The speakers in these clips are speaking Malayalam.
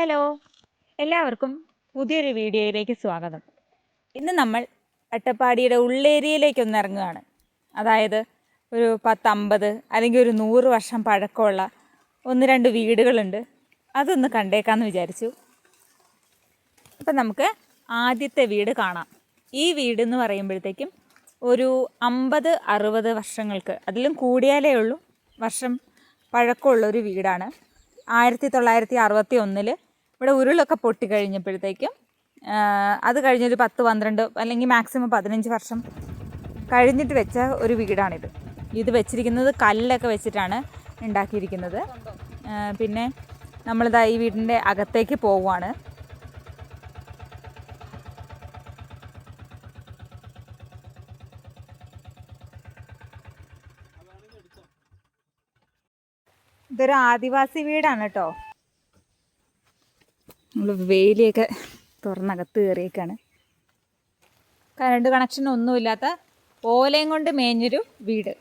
ഹലോ. എല്ലാവർക്കും പുതിയൊരു വീഡിയോയിലേക്ക് സ്വാഗതം. ഇന്ന് നമ്മൾ അട്ടപ്പാടിയുടെ ഉള്ളേരിയയിലേക്ക് ഒന്ന് ഇറങ്ങുകയാണ്. അതായത് ഒരു പത്തമ്പത് അല്ലെങ്കിൽ ഒരു നൂറ് വർഷം പഴക്കമുള്ള ഒന്ന് രണ്ട് വീടുകളുണ്ട്. അതൊന്ന് കണ്ടേക്കാമെന്ന് വിചാരിച്ചു. അപ്പം നമുക്ക് ആദ്യത്തെ വീട് കാണാം. ഈ വീട് എന്ന് പറയുമ്പോഴത്തേക്കും ഒരു അമ്പത് അറുപത് വർഷങ്ങൾക്ക് അതിലും കൂടിയാലേ ഉള്ളൂ. വർഷം പഴക്കമുള്ള ഒരു വീടാണ്. ആയിരത്തി തൊള്ളായിരത്തി അറുപത്തി ഒന്നിൽ ഇവിടെ ഉരുളൊക്കെ പൊട്ടി കഴിഞ്ഞപ്പോഴത്തേക്കും അത് കഴിഞ്ഞൊരു പത്ത് പന്ത്രണ്ട് അല്ലെങ്കിൽ മാക്സിമം പതിനഞ്ച് വർഷം കഴിഞ്ഞിട്ട് വെച്ച ഒരു വീടാണിത്. ഇത് വെച്ചിരിക്കുന്നത് കല്ലൊക്കെ വെച്ചിട്ടാണ് ഉണ്ടാക്കിയിരിക്കുന്നത്. പിന്നെ നമ്മളിതാ ഈ വീടിന്റെ അകത്തേക്ക് പോവുകയാണ് ഇതൊരു ആദിവാസി വീടാണ് കേട്ടോ. നമ്മൾ വേലിയൊക്കെ തുറന്നകത്ത് കയറിയേക്കാണ്. കറണ്ട് കണക്ഷൻ ഒന്നുമില്ലാത്ത ഓലയും കൊണ്ട് മേഞ്ഞൊരു വീട്.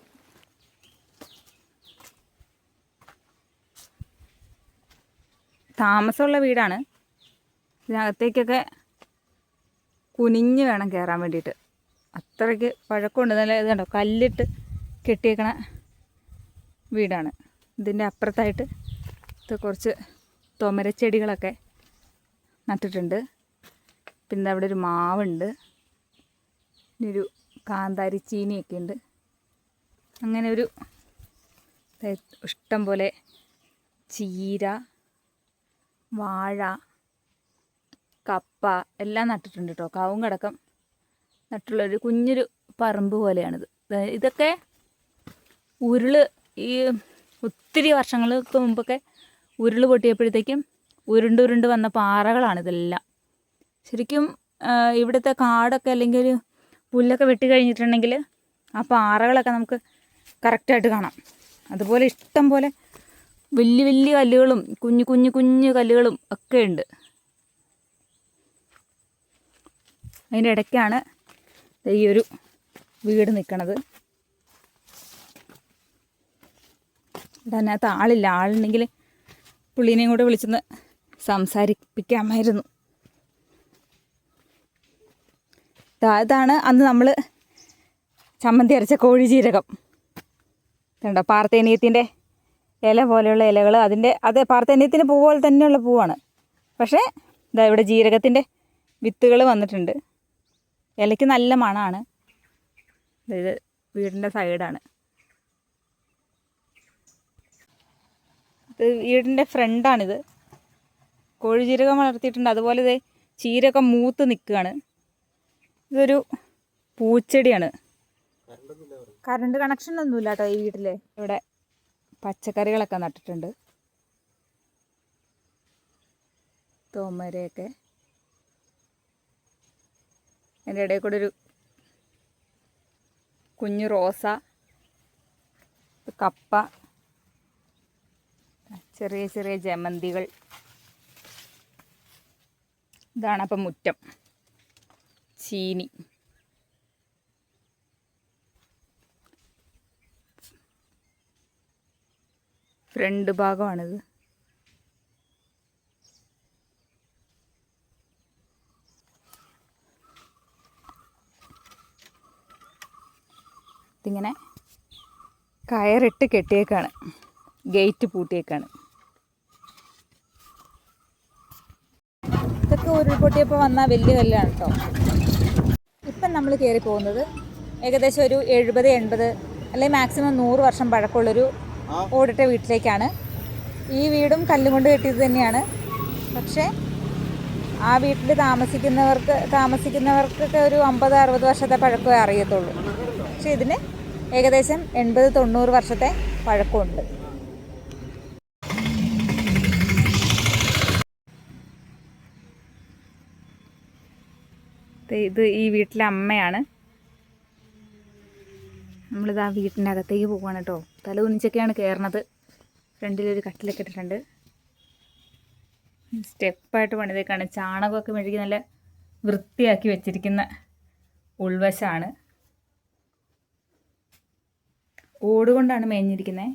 താമസമുള്ള വീടാണ്. ഇതിനകത്തേക്കൊക്കെ കുനിഞ്ഞ് വേണം കയറാൻ വേണ്ടിയിട്ട്. അത്രയ്ക്ക് പഴക്കമുണ്ട്. നല്ല ഇത് കണ്ടോ കല്ലിട്ട് കെട്ടിയേക്കണ വീടാണ്. ഇതിന്റെ അപ്പുറത്തായിട്ട് കുറച്ച് തൊമരച്ചെടികളൊക്കെ നട്ടിട്ടുണ്ട്. പിന്നെ അവിടെ ഒരു മാവുണ്ട്. ഒരു കാന്താരി ചീനിയൊക്കെ ഉണ്ട്. അങ്ങനെ ഒരു ഇഷ്ടം പോലെ ചീര വാഴ കപ്പ എല്ലാം നട്ടിട്ടുണ്ട് കേട്ടോ കാവും കടക്കം നട്ടുള്ളൊരു കുഞ്ഞൊരു പറമ്പ് പോലെയാണിത്. ഇതൊക്കെ ഉരുൾ ഈ ഒത്തിരി വർഷങ്ങൾക്ക് മുമ്പൊക്കെ ഉരുൾ പൊട്ടിയപ്പോഴത്തേക്കും ഉരുണ്ട് ഉരുണ്ട് വന്ന പാറകളാണ് ഇതെല്ലാം. ശരിക്കും ഇവിടുത്തെ കാടൊക്കെ അല്ലെങ്കിൽ പുല്ലൊക്കെ വെട്ടി കഴിഞ്ഞിട്ടുണ്ടെങ്കിൽ ആ പാറകളൊക്കെ നമുക്ക് കറക്റ്റായിട്ട് കാണാം. അതുപോലെ ഇഷ്ടം പോലെ വലിയ വലിയ കല്ലുകളും കുഞ്ഞു കുഞ്ഞു കുഞ്ഞു കല്ലുകളും ഒക്കെ ഉണ്ട്. അതിന്റെ ഇടയ്ക്കാണ് ഈ ഒരു വീട് നിൽക്കണത് ഇവിടെ അതിനകത്ത് ആളില്ല. ആളുണ്ടെങ്കിൽ പുള്ളീനെയും കൂടെ വിളിച്ചൊന്ന് സംസാരിപ്പിക്കാമായിരുന്നു. ഇതാണ് അന്ന് നമ്മൾ ചമ്മന്തി അരച്ച കോഴി ജീരകം കണ്ടോ? പാർത്തേനീയത്തിന്റെ ഇല പോലെയുള്ള ഇലകൾ അതിന്റെ അത് പാർത്തേനീയത്തിന്റെ പൂ പോലെ തന്നെയുള്ള പൂവാണ്. പക്ഷേ ഇതാ ഇവിടെ ജീരകത്തിന്റെ വിത്തുകൾ വന്നിട്ടുണ്ട്. ഇലയ്ക്ക് നല്ല മണമാണ് ഇത് വീടിന്റെ സൈഡാണ്. ഇത് വീടിന്റെ ഫ്രണ്ടാണിത്. കോഴിജീരകം വളർത്തിയിട്ടുണ്ട്. അതുപോലെ ഇത് ചീരൊക്കെ മൂത്ത് നിൽക്കുകയാണ്. ഇതൊരു പൂച്ചെടിയാണ്. കറണ്ട് കണക്ഷൻ ഒന്നുമില്ല കേട്ടോ ഈ വീട്ടിൽ ഇവിടെ പച്ചക്കറികളൊക്കെ നട്ടിട്ടുണ്ട്. തോമരയൊക്കെ. അതിന്റെ ഇടയിൽ കൂടെ ഒരു കുഞ്ഞു റോസ കപ്പ ചെറിയ ചെറിയ ജമന്തികൾ. ഇതാണ് അപ്പം മുറ്റം. ചീനി. ഫ്രണ്ട് ഭാഗമാണിത്. ഇതിങ്ങനെ കയറിട്ട് കെട്ടിയേക്കാണ്. ഗേറ്റ് പൂട്ടിയേക്കാണ് ഇതൊക്കെ ഉരുൾപൊട്ടിയപ്പോൾ വന്ന വലിയ കല്ലാണ് കേട്ടോ ഇപ്പം നമ്മൾ കയറി പോകുന്നത് ഏകദേശം ഒരു എഴുപത് എൺപത് അല്ലെങ്കിൽ മാക്സിമം നൂറ് വർഷം പഴക്കമുള്ളൊരു ഓടിട്ട വീട്ടിലേക്കാണ്. ഈ വീടും കല്ലും കൊണ്ട് കെട്ടിയത് തന്നെയാണ്. പക്ഷേ ആ വീട്ടിൽ താമസിക്കുന്നവർക്ക് താമസിക്കുന്നവർക്കൊക്കെ ഒരു അമ്പത് അറുപത് വർഷത്തെ പഴക്കമേ അറിയത്തുള്ളൂ. പക്ഷേ ഇതിന് ഏകദേശം എൺപത് തൊണ്ണൂറ് വർഷത്തെ പഴക്കമുണ്ട്. ഇത് ഈ വീട്ടിലെ അമ്മയാണ്. നമ്മളിത് ആ വീട്ടിന്റെ അകത്തേക്ക് പോവാണ് കേട്ടോ തല കുനിച്ചൊക്കെയാണ് കയറണത് ഫ്രണ്ടിലൊരു കട്ടിലൊക്കെ ഇട്ടിട്ടുണ്ട്. സ്റ്റെപ്പായിട്ട് പണിതേക്കാണ്. ചാണകമൊക്കെ മെഴുകി നല്ല വൃത്തിയാക്കി വെച്ചിരിക്കുന്ന ഉൾവശമാണ് ഓട് കൊണ്ടാണ് മേഞ്ഞിരിക്കുന്നത്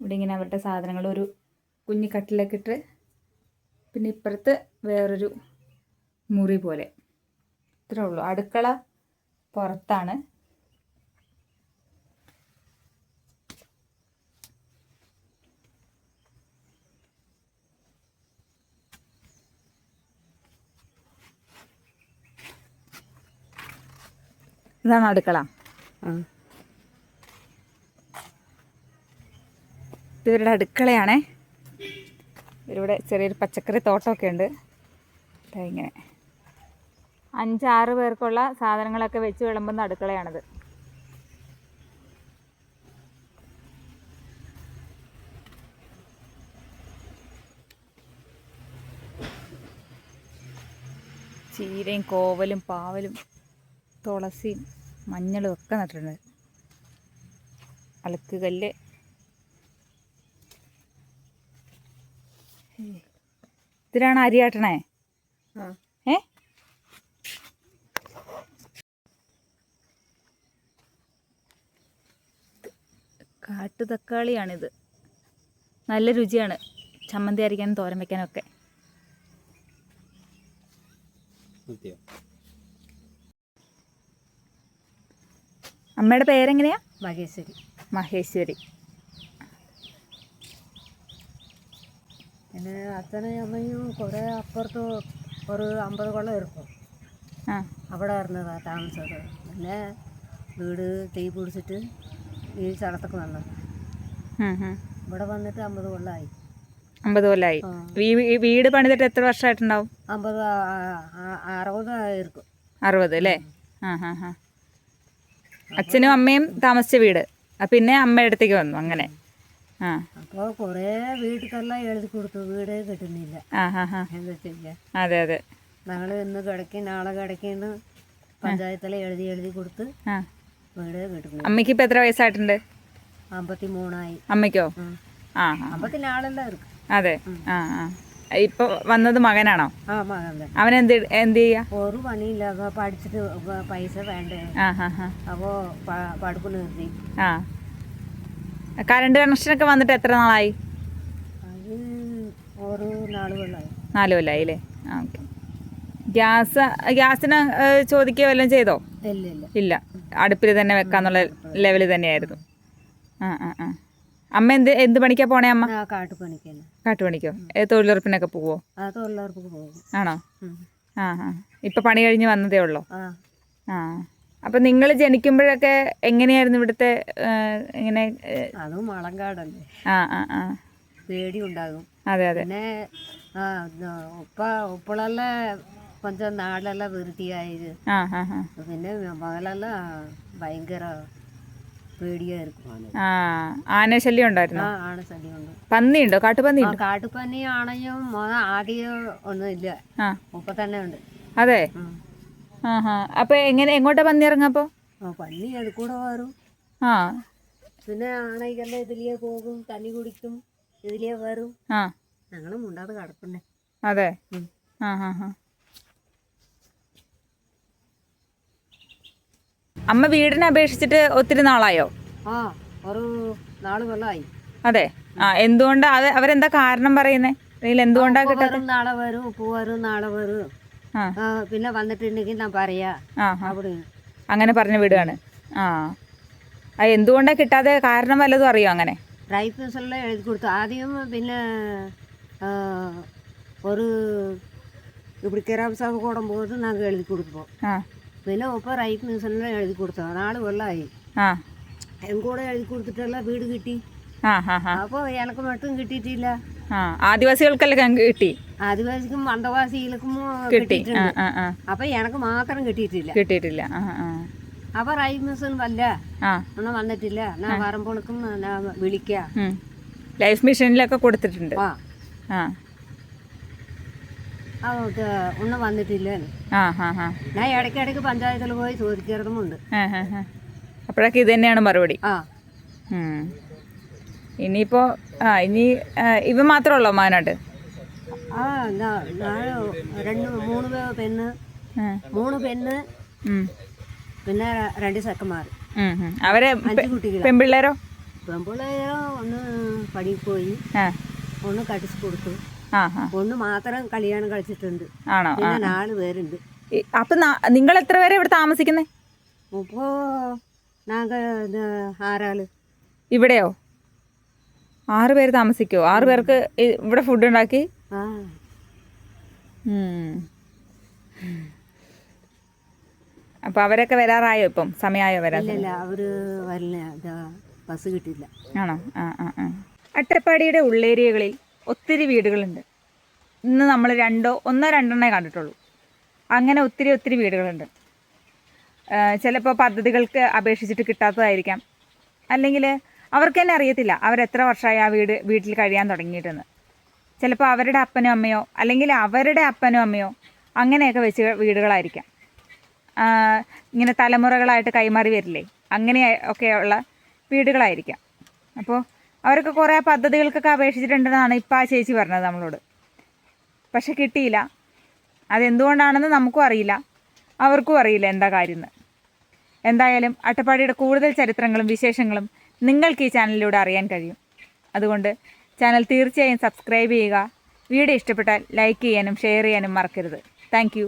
ഇവിടെ ഇങ്ങനെ അവരുടെ സാധനങ്ങൾ ഒരു കുഞ്ഞു കട്ടിലൊക്കെ ഇട്ട് പിന്നെ ഇപ്പുറത്ത് വേറൊരു മുറി പോലെ. ഇത്രേ ഉള്ളൂ. അടുക്കള പുറത്താണ്. ഇതാണ് അടുക്കള. ഇവരുടെ അടുക്കളയാണേ. ഇവിടെ ചെറിയൊരു പച്ചക്കറി തോട്ടമൊക്കെ ഉണ്ട് ഇങ്ങനെ. അഞ്ചാറ് പേർക്കുള്ള സാധനങ്ങളൊക്കെ വെച്ച് വിളമ്പുന്ന അടുക്കളയാണിത്. ചീരയും കോവലും പാവലും തുളസിയും മഞ്ഞളും ഒക്കെ നട്ടിട്ടുണ്ട്. അലക്കുകല്ല് ഇതിലാണ് അരിയാട്ടണേ ആ. കാട്ടു തക്കാളിയാണിത് നല്ല രുചിയാണ് ചമ്മന്തി അരിക്കാനും തോരൻ വയ്ക്കാനും ഒക്കെ മതിയോ? അമ്മയുടെ പേരെങ്ങനെയാ? മഹേശ്വരി. മഹേശ്വരി. പിന്നെ അച്ഛനും അമ്മയും കുറേ അപ്പുറത്ത് ഒരു അമ്പത് കൊള്ളം ഇരിക്കും. ആ. അവിടെ ആയിരുന്നതാ താമസമൊക്കെ പിന്നെ വീട് തീ പിടിച്ചിട്ട് ഈ സ്ഥലത്തൊക്കെ വന്നു. ഇവിടെ വന്നിട്ട് അമ്പത് കൊല്ലമായി അമ്പത് കൊല്ലമായി. വീട് പണിതിട്ട് എത്ര വർഷമായിട്ടുണ്ടാവും? അമ്പത് അറുപത് ആയിരിക്കും. അറുപത് അല്ലേ? ആ ഹാ ഹാ അച്ഛനും അമ്മയും താമസിച്ച വീട്. പിന്നെ അമ്മയുടെ അടുത്തേക്ക് വന്നു അങ്ങനെ. ആ. അപ്പോൾ കുറേ വീട്ടിലെല്ലാം എഴുതി കൊടുത്തു. വീടേ കിട്ടുന്നില്ല. എന്താ ചെയ്യുക അതെ അതെ. ഞങ്ങൾ ഇന്ന് കിടക്കും നാളെ കിടക്കിന്ന് പഞ്ചായത്തിലെ എഴുതി എഴുതി കൊടുത്ത് വീടേ അമ്മയ്ക്ക് ഇപ്പൊ എത്ര വയസ്സായിട്ടുണ്ട്? അമ്പത്തി മൂന്നായി അമ്മയ്ക്കോ ആ അതെ. ആ ആ. ഇപ്പൊ വന്നത് മകനാണോ? അവൻ എന്ത് എന്ത് ചെയ്യാ? ഒരു പണിയില്ല. പഠിച്ചിട്ട് പൈസ വേണ്ടേ? ആ നിർത്തി. കറണ്ട് കണക്ഷനൊക്കെ വന്നിട്ട് എത്ര നാളായി? ഒരു നാല് കൊല്ലായി. അല്ലേ? ആ ഓക്കെ. ഗ്യാസ് ഗ്യാസിന് ചോദിക്കുക വല്ലതും ചെയ്തോ? ഇല്ല ഇല്ല. ഇല്ല. അടുപ്പിൽ തന്നെ വെക്കാന്നുള്ള ലെവൽ തന്നെയായിരുന്നു. ആ ആ ആ. അമ്മ എന്ത് എന്ത് പണിക്കാ പോണേ അമ്മ? കാട്ടുപണിക്ക്? തൊഴിലുറപ്പിനൊക്കെ പോവോ? ആണോ. ആ ആ. ഇപ്പൊ പണി കഴിഞ്ഞ് വന്നതേ ഉള്ളോ? ആ. അപ്പൊ നിങ്ങൾ ജനിക്കുമ്പോഴൊക്കെ എങ്ങനെയായിരുന്നു ഇവിടുത്തെ ഇങ്ങനെ ഏ, അതും വളങ്കാടല്ലേ ആ ആ ആ. പേടി ഉണ്ടാകും അതെ അതെ. പിന്നെ ഉപ്പ ഉപ്പളെല്ലാം ആ ആ ആ. പിന്നെ മകളെല്ലാം ഭയങ്കര പേടിയായിരിക്കും ആ ആന ശല്യം ഉണ്ടായിരുന്നോ? ആ ആണ് ശല്യമുണ്ട് കാട്ടുപന്നി കാട്ടുപന്നി ആണെങ്കിലും ആദ്യം ഒന്നും ഇല്ല. ഇപ്പൊ തന്നെ ഉണ്ട്. അതെ? അപ്പം എങ്ങനെ എങ്ങോട്ടാ പന്നി ഇറങ്ങപ്പോൾ പന്നി അത് കൂടെ വരും. ആ. പിന്നെ ആണെങ്കിലും ഇതിലേ പോകും തണ്ണി കുടിക്കും ഇതിലേ വരും. ഞങ്ങൾ മുണ്ടാതെ കിടക്കുന്നേ അതെ? ആ ഹാ ഹാ അമ്മ വീടിനെ അപേക്ഷിച്ചിട്ട് ഒത്തിരി നാളായോ ആ ഒരു നാല് കൊല്ലമായി അതെ ആ എന്തുകൊണ്ടാ അത് അവരെന്താ കാരണം പറയുന്നേ അല്ലെങ്കിൽ എന്തുകൊണ്ടാ ഉപ്പ് കിട്ടാത്ത വരും നാളെ വരും ഉപ്പ് വരും നാളെ വരും ആ ആ, പിന്നെ വന്നിട്ടുണ്ടെങ്കിൽ ഞാൻ പറയാ ആ ആ അവിടെ അങ്ങനെ പറഞ്ഞ വീടാണ് ആ ആ എന്തുകൊണ്ടാ കിട്ടാതെ കാരണം വല്ലതും അറിയോ അങ്ങനെ റൈഫിൾസെല്ലാം എഴുതി കൊടുത്തു ആദ്യം പിന്നെ ആ, ഒരു இப்படி கிராம கூடும்போது நாங்கள் எழுதி கொடுப்போம் ആ പിന്നെ ഒപ്പം റൈപ്പ് മ്യൂസിനെ എഴുതി കൊടുത്തു. നാല് കൊല്ലമായി എങ്കൂടെ എഴുതി കൊടുത്തിട്ടല്ല വീട് കിട്ടി. അപ്പൊ എനക്ക് മറ്റും കിട്ടിയിട്ടില്ല. ആദിവാസികൾക്കല്ല കിട്ടി. ആദിവാസിക്കും മന്ദവാസികൾക്കും കിട്ടിയിട്ടുണ്ട്. അപ്പൊ എനക്ക് മാത്രം കിട്ടിയിട്ടില്ല. കിട്ടിയിട്ടില്ല. അപ്പൊ റൈറ്റ് ന്യൂസൻ വല്ല ഒന്നും വന്നിട്ടില്ല. ഞാൻ പറമ്പോൾക്കും വിളിക്കാം. ലൈഫ് മിഷനിലൊക്കെ കൊടുത്തിട്ടുണ്ട്. ആ. ഒന്നും വന്നിട്ടില്ല ഞാൻ ഇടയ്ക്കിടയ്ക്ക് പഞ്ചായത്തിൽ പോയി ഹാ അപ്പോഴൊക്കെ ഇത് തന്നെയാണ് മറുപടി. ഇനിയിപ്പോ ആ ഇനി ഇവ മാത്രമല്ലോ മാനാട്ട്? ആ രണ്ട് മൂന്ന് പെണ്ണ്. മൂന്ന് പെണ്ണ്. പിന്നെ രണ്ട് ചെക്കന്മാർ. അവരെ പെൺപിള്ളേരോ? പെൺപിള്ളേരോ ഒന്ന് പണിക്ക് പോയി ഒന്ന് കടിച്ചു കൊടുത്തു. ഒന്ന് മാത്രം കല്യാണം കളിച്ചിട്ടുണ്ട് ആണോ? പിന്നെ നാല് പേരുണ്ട്. അപ്പൊ നിങ്ങൾ എത്ര പേരെ ഇവിടെ താമസിക്കുന്നേ? ഇപ്പോ നാങ്ക ആരാൾ? ഇവിടെയോ? ആറ് പേര് താമസിക്കോ ആറ് പേർക്ക് ഇവിടെ ഫുഡ് ഉണ്ടാക്കി? അപ്പൊ അവരൊക്കെ വരാറായോ ഇപ്പം? സമയമായോ വരാൻ? അവർ വരില്ല. ബസ് കിട്ടില്ല ആണോ? ആ ആ. അട്ടപ്പാടിയുടെ ഉള്ളേരിയകളിൽ ഒത്തിരി വീടുകളുണ്ട്. ഇന്ന് നമ്മൾ രണ്ടോ ഒന്നോ രണ്ടെണ്ണേ കണ്ടിട്ടുള്ളൂ. അങ്ങനെ ഒത്തിരി ഒത്തിരി വീടുകളുണ്ട്. ചിലപ്പോൾ പദ്ധതികൾക്ക് അപേക്ഷിച്ചിട്ട് കിട്ടാത്തതായിരിക്കാം. അല്ലെങ്കിൽ അവർക്ക് തന്നെ അറിയത്തില്ല അവരെത്ര വർഷമായി ആ വീട് വീട്ടിൽ കഴിയാൻ തുടങ്ങിയിട്ടെന്ന്. ചിലപ്പോൾ അവരുടെ അപ്പനും അമ്മയോ അല്ലെങ്കിൽ അവരുടെ അപ്പനും അമ്മയോ അങ്ങനെയൊക്കെ വെച്ച് വീടുകളായിരിക്കാം. ഇങ്ങനെ തലമുറകളായിട്ട് കൈമാറി വരില്ലേ അങ്ങനെ ഒക്കെയുള്ള വീടുകളായിരിക്കാം. അപ്പോൾ അവരൊക്കെ കുറേ പദ്ധതികൾക്കൊക്കെ അപേക്ഷിച്ചിട്ടുണ്ടെന്നാണ് ഇപ്പോൾ ആ ചേച്ചി പറഞ്ഞത് നമ്മളോട്. പക്ഷെ കിട്ടിയില്ല. അതെന്തുകൊണ്ടാണെന്ന് നമുക്കും അറിയില്ല. അവർക്കും അറിയില്ല എന്താ കാര്യം എന്തായാലും അട്ടപ്പാടിയുടെ കൂടുതൽ ചരിത്രങ്ങളും വിശേഷങ്ങളും നിങ്ങൾക്ക് ഈ ചാനലിലൂടെ അറിയാൻ കഴിയും. അതുകൊണ്ട് ചാനൽ തീർച്ചയായും സബ്സ്ക്രൈബ് ചെയ്യുക. വീഡിയോ ഇഷ്ടപ്പെട്ടാൽ ലൈക്ക് ചെയ്യാനും ഷെയർ ചെയ്യാനും മറക്കരുത്. താങ്ക്